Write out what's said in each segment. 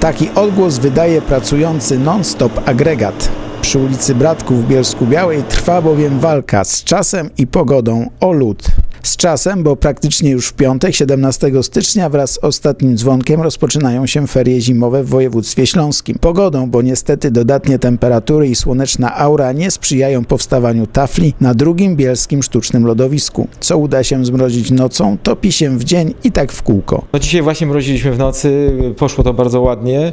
Taki odgłos wydaje pracujący non-stop agregat. Przy ulicy Bratków w Bielsku Białej trwa bowiem walka z czasem i pogodą o lód. Z czasem, bo praktycznie już w piątek, 17 stycznia wraz z ostatnim dzwonkiem rozpoczynają się ferie zimowe w województwie śląskim. Pogodą, bo niestety dodatnie temperatury i słoneczna aura nie sprzyjają powstawaniu tafli na drugim bielskim sztucznym lodowisku. Co uda się zmrozić nocą, topi się w dzień i tak w kółko. No dzisiaj właśnie mroziliśmy w nocy, poszło to bardzo ładnie,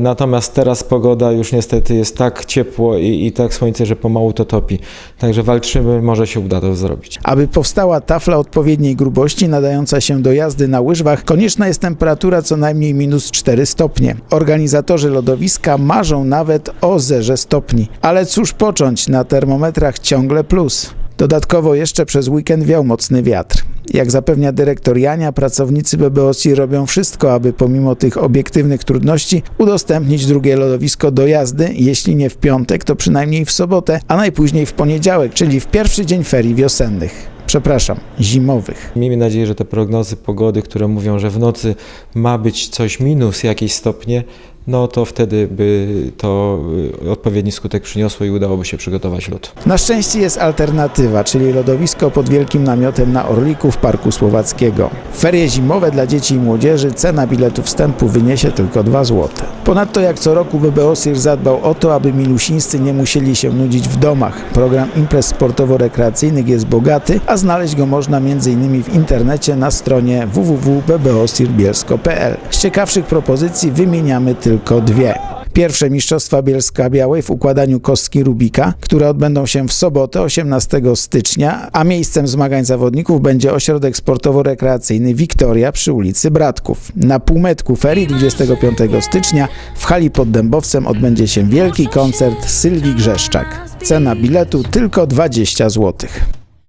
natomiast teraz pogoda już niestety jest tak ciepło i, i tak słońce, że pomału to topi. Także walczymy, może się uda to zrobić. Aby powstała tafla odpowiedniej grubości nadająca się do jazdy na łyżwach, konieczna jest temperatura co najmniej minus 4 stopnie. Organizatorzy lodowiska marzą nawet o zerze stopni. Ale cóż począć, na termometrach ciągle plus. Dodatkowo jeszcze przez weekend wiał mocny wiatr. Jak zapewnia dyrektor Jania, pracownicy BBOC robią wszystko, aby pomimo tych obiektywnych trudności udostępnić drugie lodowisko do jazdy, jeśli nie w piątek, to przynajmniej w sobotę, a najpóźniej w poniedziałek, czyli w pierwszy dzień ferii wiosennych. Przepraszam, zimowych. Miejmy nadzieję, że te prognozy pogody, które mówią, że w nocy ma być coś minus jakieś stopnie, no to wtedy by to y, odpowiedni skutek przyniosło i udałoby się przygotować lód. Na szczęście jest alternatywa, czyli lodowisko pod wielkim namiotem na Orliku w Parku Słowackiego. Ferie zimowe dla dzieci i młodzieży cena biletu wstępu wyniesie tylko 2 zł. Ponadto jak co roku BBOSIR zadbał o to, aby milusińscy nie musieli się nudzić w domach. Program imprez sportowo-rekreacyjnych jest bogaty, a znaleźć go można m.in. w internecie na stronie www.bbosirbielsko.pl. Z ciekawszych propozycji wymieniamy tylko dwie. Pierwsze Mistrzostwa Bielska Białej w układaniu kostki Rubika, które odbędą się w sobotę 18 stycznia, a miejscem zmagań zawodników będzie ośrodek sportowo-rekreacyjny Wiktoria przy ulicy Bratków. Na półmetku ferii 25 stycznia w hali pod Dębowcem odbędzie się wielki koncert Sylwii Grzeszczak. Cena biletu tylko 20 zł.